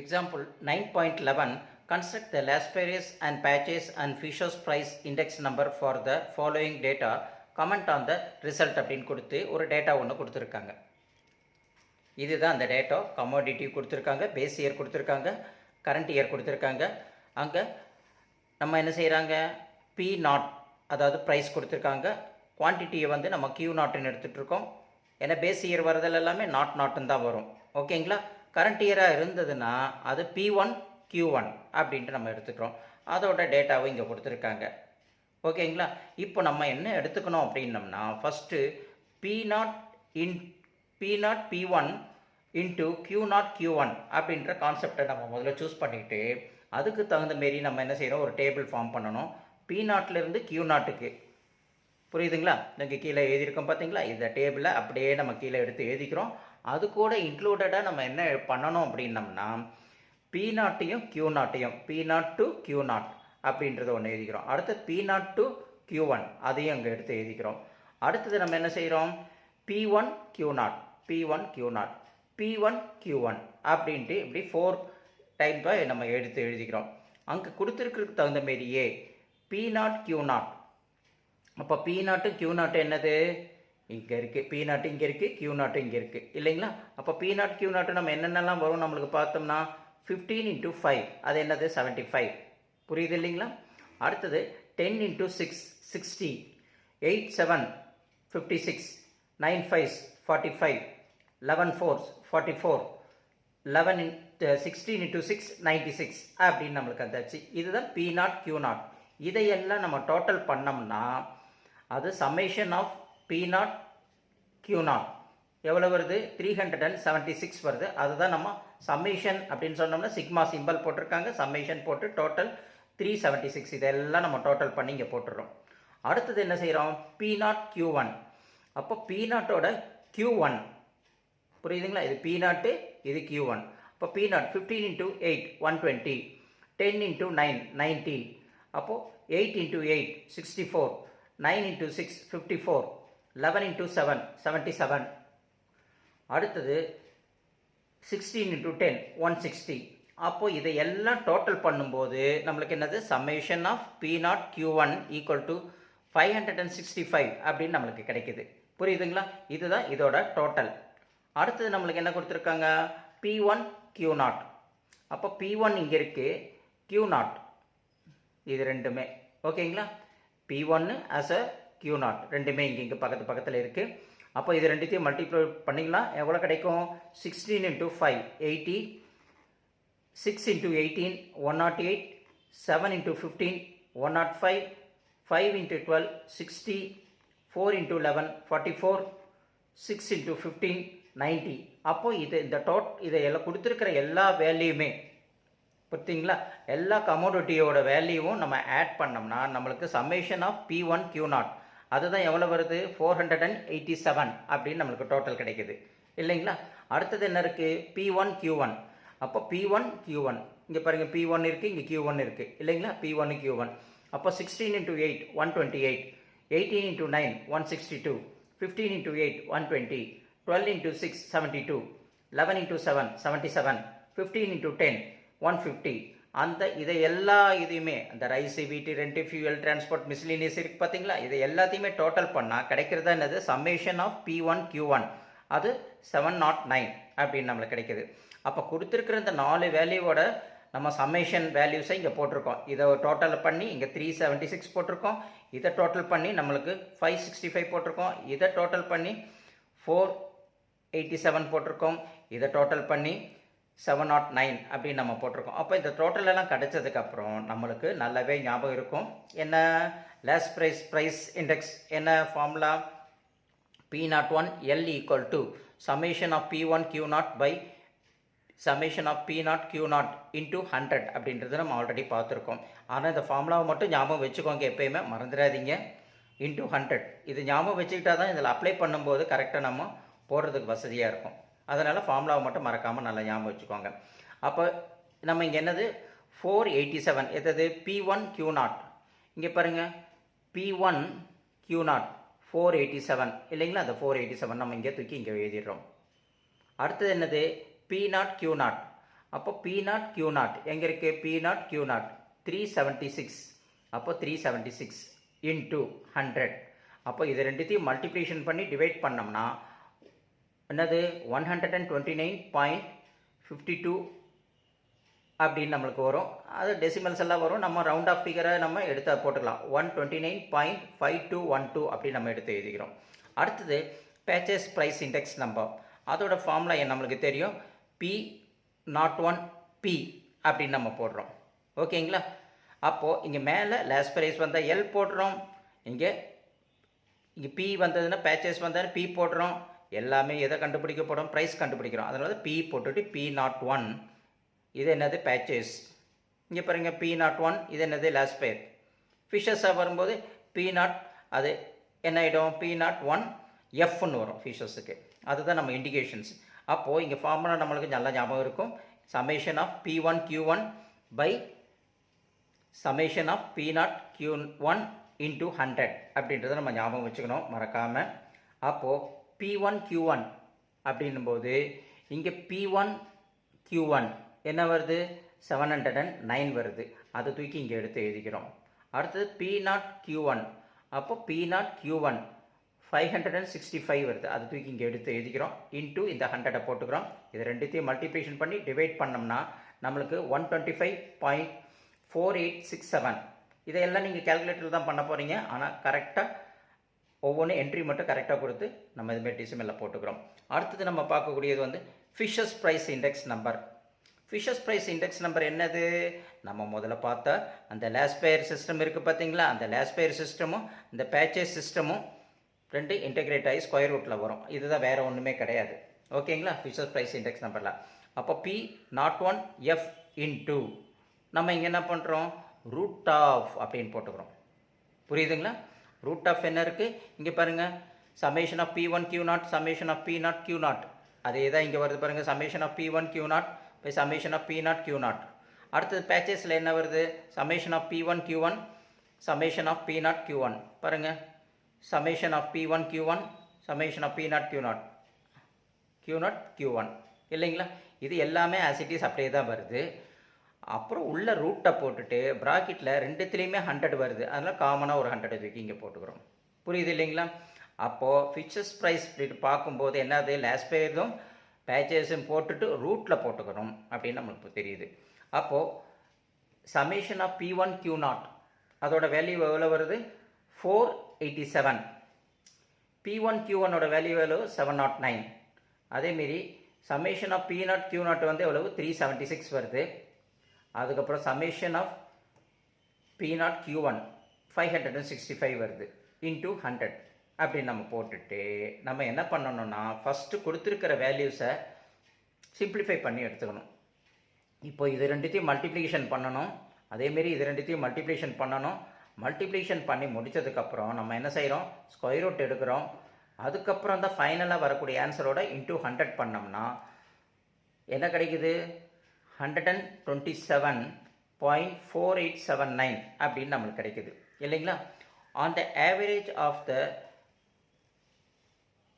Example 9.11 Construct the Lasperius and Patches and Fisher's price index number for the following data. Comment on the result அப்படின்னு கொடுத்து ஒரு data ஒன்று கொடுத்துருக்காங்க. இதுதான் அந்த டேட்டா கமோடிட்டி கொடுத்துருக்காங்க பேஸ் இயர் கொடுத்துருக்காங்க கரண்ட் இயர் கொடுத்துருக்காங்க. அங்கே நம்ம என்ன செய்கிறாங்க பி நாட் அதாவது ப்ரைஸ் கொடுத்துருக்காங்க. குவான்டிட்டியை வந்து நம்ம கியூ நாட்டுன்னு எடுத்துகிட்டு இருக்கோம். ஏன்னா பேஸ் இயர் வரதில் எல்லாமே நாட் நாட்டுன்னு தான் வரும். ஓகேங்களா கரண்ட் இயராக இருந்ததுன்னா அது பி ஒன் கியூ ஒன் அப்படின்ட்டு நம்ம எடுத்துக்கிறோம். அதோட டேட்டாவும் இங்கே கொடுத்துருக்காங்க. ஓகேங்களா? இப்போ நம்ம என்ன எடுத்துக்கணும் அப்படின்னம்னா first P naught in P naught P one into Q naught Q one அப்படின்ற கான்செப்டை நம்ம முதல்ல சூஸ் பண்ணிவிட்டு அதுக்கு தகுந்த மாரி நம்ம என்ன செய்கிறோம் ஒரு டேபிள் ஃபார்ம் பண்ணணும். பி நாட்லேருந்து கியூ நாட்டுக்கு புரியுதுங்களா? இங்கே கீழே எழுதியிருக்கோம் பார்த்தீங்களா இந்த டேபிளை அப்படியே நம்ம கீழே எடுத்து எழுதிக்கிறோம். அது கூட இன்க்ளூடடாக நம்ம என்ன பண்ணணும் அப்படின்னம்னா பி நாட்டையும் கியூ நாட்டையும் P naught to Q naught அப்படின்றத ஒன்று எழுதிக்கிறோம். அடுத்து P naught to Q one அதையும் அங்கே எடுத்து எழுதிக்கிறோம். அடுத்தது நம்ம என்ன செய்கிறோம் P one Q naught P one Q naught P one Q one அப்படின்ட்டு இப்படி ஃபோர் டைப்பை நம்ம எடுத்து எழுதிக்கிறோம். அங்கே கொடுத்துருக்கிறதுக்கு தகுந்த மாரியே பி நாட் கியூ நாட் அப்போ பி நாட்டு கியூ நாட்டு என்னது? இங்கே இருக்குது பி நாட்டு இங்கே இருக்குது கியூ நாட்டு இங்கே இருக்குது இல்லைங்களா? அப்போ பி நாட் கியூ நாட்டு நம்ம என்னென்னலாம் வரும் நம்மளுக்கு பார்த்தோம்னா ஃபிஃப்டீன் இன்ட்டு ஃபைவ் அது என்னது? செவன்ட்டி ஃபைவ் புரியுது இல்லைங்களா? அடுத்தது ten into six sixty eight seven fifty six nine five forty five eleven fours forty four eleven into sixteen into six ninety six அப்படின்னு நம்மளுக்கு வந்தாச்சு. இதுதான் பி நாட் கியூ நாட் இதையெல்லாம் நம்ம டோட்டல் பண்ணோம்னா அது summation of P naught Q naught எவ்வளோ வருது? Three hundred and seventy six வருது. அதுதான் நம்ம சம்மேஷன் அப்படின்னு சொன்னோம்னா சிக்மா சிம்பல் போட்டிருக்காங்க. சம்மேஷன் போட்டு டோட்டல் த்ரீ செவன்ட்டி சிக்ஸ் இதெல்லாம் நம்ம டோட்டல் பண்ணி இங்கே போட்டுடுறோம் அடுத்தது என்ன செய்கிறோம் பி நாட் கியூ ஒன் அப்போ பி நாட்டோட கியூ ஒன் புரியுதுங்களா? இது பி நாட்டு இது கியூ ஒன் அப்போ P naught fifteen into eight one twenty ten into nine ninety அப்போது eight into eight sixty four nine into six fifty four eleven into seven seventy seven அடுத்தது sixteen into ten one sixty அப்போது இதை எல்லாம் total பண்ணும்போது நம்மளுக்கு என்னது? Summation of P naught Q one equal to five hundred and sixty five அப்படின்னு நம்மளுக்கு கிடைக்குது. புரியுதுங்களா? இதுதான் இதோட டோட்டல் அடுத்தது நம்மளுக்கு என்ன கொடுத்துருக்காங்க? பி ஒன் கியூ நாட் அப்போ பி ஒன் இங்கே இருக்குது கியூ நாட் இது ரெண்டுமே. ஓகேங்களா? பி ஒன்று ஆஸ் அ கியூ நாட் ரெண்டுமே இங்கே இங்கே பக்கத்து பக்கத்தில் இருக்குது அப்போ இது ரெண்டுத்தையும் மல்டிப்ளை பண்ணிக்கலாம். எவ்வளோ கிடைக்கும்? Sixteen into five eighty six into eighteen one naught eight seven into fifteen one naught five five into twelve sixty four into eleven forty four six into fifteen ninety அப்போது இது இந்த டோட் இதை எல்லாம் கொடுத்துருக்கிற எல்லா வேல்யூமே பார்த்தீங்களா எல்லா கமோடிட்டியோட வேல்யூவும் நம்ம ஆட் பண்ணோம்னா நம்மளுக்கு summation of P one Q naught அதுதான் எவ்வளோ வருது? Four hundred and eighty seven அப்படின்னு நம்மளுக்கு டோட்டல் கிடைக்குது. இல்லைங்களா? அடுத்தது என்ன இருக்குது பி ஒன் கியூ ஒன் அப்போ பி ஒன் கியூ ஒன் இங்கே பாருங்கள் பி ஒன் இருக்குது இங்கே கியூ ஒன் இருக்குது இல்லைங்களா? பி ஒன் கியூ ஒன் அப்போ sixteen into eight one twenty eight eighteen into nine one sixty two fifteen into eight one twenty twelve into six seventy two eleven into seven seventy seven fifteen into ten one fifty அந்த இதை எல்லா இதையுமே அந்த rice வீட்டு rent fuel transport miscellaneous இருக்குது பார்த்தீங்களா இதை எல்லாத்தையுமே டோட்டல் பண்ணால் கிடைக்கிறது என்னது? Summation of P one Q one அது செவன் நாட் நைன் அப்படின்னு நம்மளுக்கு கிடைக்குது. அப்போ கொடுத்துருக்குற இந்த நாலு வேல்யூவோட நம்ம சம்மேஷன் வேல்யூஸை இங்கே போட்டிருக்கோம். இதை டோட்டல் பண்ணி இங்கே த்ரீ செவன்ட்டி சிக்ஸ் போட்டிருக்கோம். இதை டோட்டல் பண்ணி நம்மளுக்கு ஃபைவ் சிக்ஸ்டி ஃபைவ் போட்டிருக்கோம். இதை டோட்டல் பண்ணி ஃபோர் எயிட்டி செவன் போட்டிருக்கோம். இதை டோட்டல் பண்ணி செவன் நாட் நைன் அப்படின்னு நம்ம போட்டிருக்கோம். அப்போ இந்த டோட்டலெல்லாம் கிடச்சதுக்கப்புறம் கிடைச்சதுக்கப்புறம் நம்மளுக்கு நல்லாவே ஞாபகம் இருக்கும். என்ன? லேஸ் ப்ரைஸ் ப்ரைஸ் இண்டெக்ஸ் என்ன? Formula P naught one L equal to summation of P one Q naught by summation of P naught Q naught into hundred அப்படின்றது நம்ம ஆல்ரெடி பார்த்துருக்கோம். ஆனால் இந்த ஃபார்முலாவை மட்டும் ஞாபகம் வச்சுக்கோங்க எப்பயுமே. மறந்துடாதீங்க. இன்டூ ஹண்ட்ரட் இது ஞாபகம் வச்சுக்கிட்டா தான் இதில் அப்ளை பண்ணும்போது கரெக்டாக நம்ம போடுறதுக்கு வசதியாக இருக்கும். அதனால் ஃபார்முலாவை மட்டும் மறக்காமல் நல்லா ஞாபகம் வச்சுக்கோங்க. அப்போ நம்ம இங்கே என்னது? ஃபோர் எயிட்டி செவன் எதாவது பி ஒன் கியூ நாட் இங்கே பாருங்கள் P one Q naught four eighty seven இல்லைங்களா? அந்த ஃபோர் எயிட்டி செவன் நம்ம இங்கே தூக்கி இங்கே எழுதிடுறோம். அடுத்தது என்னது? பி நாட் கியூ நாட் அப்போ பி நாட் கியூ நாட் எங்கே இருக்குது P naught Q naught three seventy six அப்போ three seventy six into hundred அப்போ இது ரெண்டுத்தையும் மல்டிப்ளிகேஷன் பண்ணி டிவைட் பண்ணோம்னா என்னது? One hundred and twenty nine point fifty two அப்படின்னு நம்மளுக்கு வரும். அது டெசிமல்ஸ் எல்லாம் வரும். நம்ம ரவுண்ட் ஆஃப் ஃபிகரை நம்ம எடுத்து போட்டுக்கலாம். One twenty nine point five two one two அப்படி நம்ம எடுத்து எழுதிக்கிறோம். அடுத்தது பேச்சஸ் ப்ரைஸ் இண்டெக்ஸ் நம்பர் அதோட ஃபார்முலா நம்மளுக்கு தெரியும்? பி நாட் ஒன் பி அப்படின்னு நம்ம போடுறோம். ஓகேங்களா அப்போது இங்கே மேலே லேஸ் ப்ரைஸ் வந்தால் எல் போடுறோம். இங்கே இங்கே பி வந்ததுன்னா பேச்சஸ் வந்தால் பி போடுறோம். எல்லாமே எதை கண்டுபிடிக்க போகிறோம் ப்ரைஸ் கண்டுபிடிக்கிறோம். அதனால பி போட்டுட்டு பி நாட் ஒன் இது என்னது? பேச்சஸ் இங்கே பாருங்க பி நாட் ஒன் இது என்னது? லாஸ்ட் பேர் ஃபிஷஸாக வரும்போது பி நாட் அது என்ன ஆகிடும் பி நாட் ஒன் எஃப்னு வரும் ஃபிஷஸுக்கு அதுதான் நம்ம இண்டிகேஷன்ஸ் அப்போது இங்கே ஃபார்முலா நம்மளுக்கு நல்லா ஞாபகம் இருக்கும். Summation of P one Q one by summation of P naught Q one into hundred அப்படின்றத நம்ம ஞாபகம் வச்சுக்கணும். மறக்காமல் அப்போது பி ஒன் கியூ ஒன் அப்படின்னும் போது இங்கே பி ஒன் கியூ ஒன் என்ன வருது? செவன் ஹண்ட்ரட் அண்ட் நைன் வருது. அதை தூக்கி இங்கே எடுத்து எழுதிக்கிறோம். அடுத்தது பி நாட் கியூ ஒன் அப்போ P naught Q one five hundred and sixty five வருது. அதை தூக்கி இங்கே எடுத்து எழுதிக்கிறோம். இன்ட்டு இந்த ஹண்ட்ரடை போட்டுக்கிறோம். இது ரெண்டுத்தையும் மல்டிப்ளிகேஷன் பண்ணி டிவைட் பண்ணோம்னா நம்மளுக்கு one twenty five point four eight six seven இதையெல்லாம் நீங்கள் கேல்குலேட்டர் தான் பண்ண போகிறீங்க ஆனால் கரெக்டாக ஒவ்வொன்றும் என்ட்ரி மட்டும் கரெக்டாக கொடுத்து நம்ம இதுமாரி டிசிமெல்ல போட்டுக்கிறோம். அடுத்தது நம்ம பார்க்கக்கூடியது வந்து Fisher's price index number Fisher's price index number என்னது? நம்ம முதல்ல பார்த்த அந்த லேஸ்பயர் சிஸ்டம் இருக்குது பார்த்தீங்களா? அந்த லேஸ்பயர் சிஸ்டமும் இந்த பேச்சஸ் சிஸ்டமும் ரெண்டு இன்டெகிரேட் ஆகி ஸ்கொயர் ரூட்டில் வரும். இதுதான் வேறு ஒன்றுமே கிடையாது. ஓகேங்களா ஃபிஷஸ் ப்ரைஸ் இண்டெக்ஸ் நம்பரில் அப்போ P naught one F in two நம்ம இங்கே என்ன பண்ணுறோம் ரூட் ஆஃப் அப்படின்னு போட்டுக்கிறோம். புரியுதுங்களா? ரூட் ஆஃப் என்ன இருக்குது இங்கே பாருங்கள் summation of P one Q naught summation of P naught Q naught அதே தான் இங்கே வருது பாருங்கள் summation of P one Q naught by summation of P naught Q naught அடுத்தது பேச்சஸில் என்ன வருது? Summation of P one Q one summation of P naught Q one பாருங்கள் summation of P one Q one summation of P naught Q naught Q naught Q one இல்லைங்களா? இது எல்லாமே as it is அப்படியே தான் வருது. அப்புறம் உள்ள ரூட்டை போட்டுட்டு ப்ராக்கெட்டில் ரெண்டுத்துலேயுமே ஹண்ட்ரட் வருது. அதனால் காமனாக ஒரு ஹண்ட்ரட் தூக்கி இங்கே போட்டுக்கிறோம். புரியுது இல்லைங்களா? அப்போது ஃபிக்சஸ் ப்ரைஸ் பார்க்கும்போது என்னது? லாஸ்ட் பேரும் பேச்சஸும் போட்டுட்டு ரூட்டில் போட்டுக்கிறோம் அப்படின்னு நம்மளுக்கு தெரியுது. அப்போது summation of P one Q naught அதோட வேல்யூ எவ்வளோ வருது? Four eighty seven P one Q ஒன்னோட வேல்யூ எவ்வளவு? செவன் நாட் நைன் அதேமாரி summation of P naught Q naught வந்து எவ்வளவு? த்ரீ செவன்ட்டி சிக்ஸ் வருது. அதுக்கப்புறம் summation of P naught Q one five hundred and sixty five வருது இன்டூ ஹண்ட்ரட் அப்படின்னு நம்ம போட்டுட்டு நம்ம என்ன பண்ணணும்னா ஃபஸ்ட்டு கொடுத்துருக்கிற வேல்யூஸை சிம்பிளிஃபை பண்ணி எடுத்துக்கணும். இப்போ இது ரெண்டுத்தையும் மல்டிப்ளிகேஷன் பண்ணணும். அதேமாரி இது ரெண்டுத்தையும் மல்டிப்ளிகேஷன் பண்ணணும். மல்டிப்ளிகேஷன் பண்ணி முடித்ததுக்கப்புறம் நம்ம என்ன செய்கிறோம் ஸ்கொயர் ரூட் எடுக்கிறோம். அதுக்கப்புறம் தான் ஃபைனலாக வரக்கூடிய ஆன்சரோட இன்டூ ஹண்ட்ரட் பண்ணோம்னா என்ன கிடைக்குது? Hundred and twenty seven point four eight seven nine அப்படின்னு நம்மளுக்கு கிடைக்குது. இல்லைங்களா? On the average of the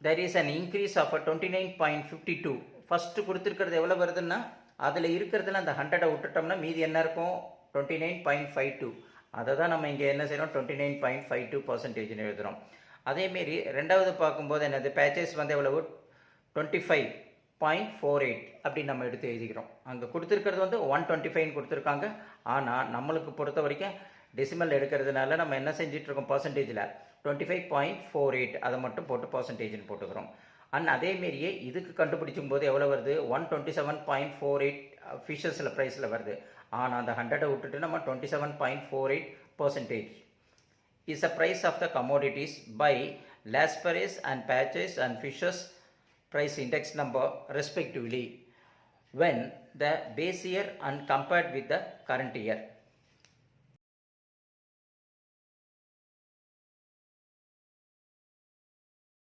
there is an increase of twenty nine point fifty two first கொடுத்துருக்கிறது எவ்வளோ வருதுன்னா அதில் இருக்கிறதுல அந்த ஹண்ட்ரடை விட்டுட்டோம்னா மீதி என்ன இருக்கும்? Twenty nine point five two அதை தான் நம்ம இங்கே என்ன செய்கிறோம் twenty nine point five two பர்சன்டேஜ்னு எழுதுகிறோம் அதேமாரி ரெண்டாவது பார்க்கும்போது என்னது? பேச்சஸ் வந்து எவ்வளவு? Twenty five point four eight அப்படின்னு நம்ம எடுத்து எழுதிக்கிறோம். அங்கே கொடுத்துருக்கிறது வந்து ஒன் டுவெண்ட்டி ஃபைவ்னு கொடுத்துருக்காங்க. ஆனால் நம்மளுக்கு பொறுத்த வரைக்கும் டெசிமல் எடுக்கிறதுனால நம்ம என்ன செஞ்சிட்ருக்கோம் பர்சன்டேஜில் twenty five point four eight அதை மட்டும் போட்டு பர்சன்டேஜ்னு போட்டுக்கிறோம். அண்ட் அதேமாரியே இதுக்கு கண்டுபிடிக்கும் போது எவ்வளோ வருது? One twenty seven point four eight ஃபிஷஸில் ப்ரைஸில் வருது. ஆனால் அந்த ஹண்ட்ரடை விட்டுட்டு நம்ம twenty seven point four eight percentage is a price of the commodities by Laspeyres and Paasche's and Fisher's price index number respectively when the base year and compared with the current year.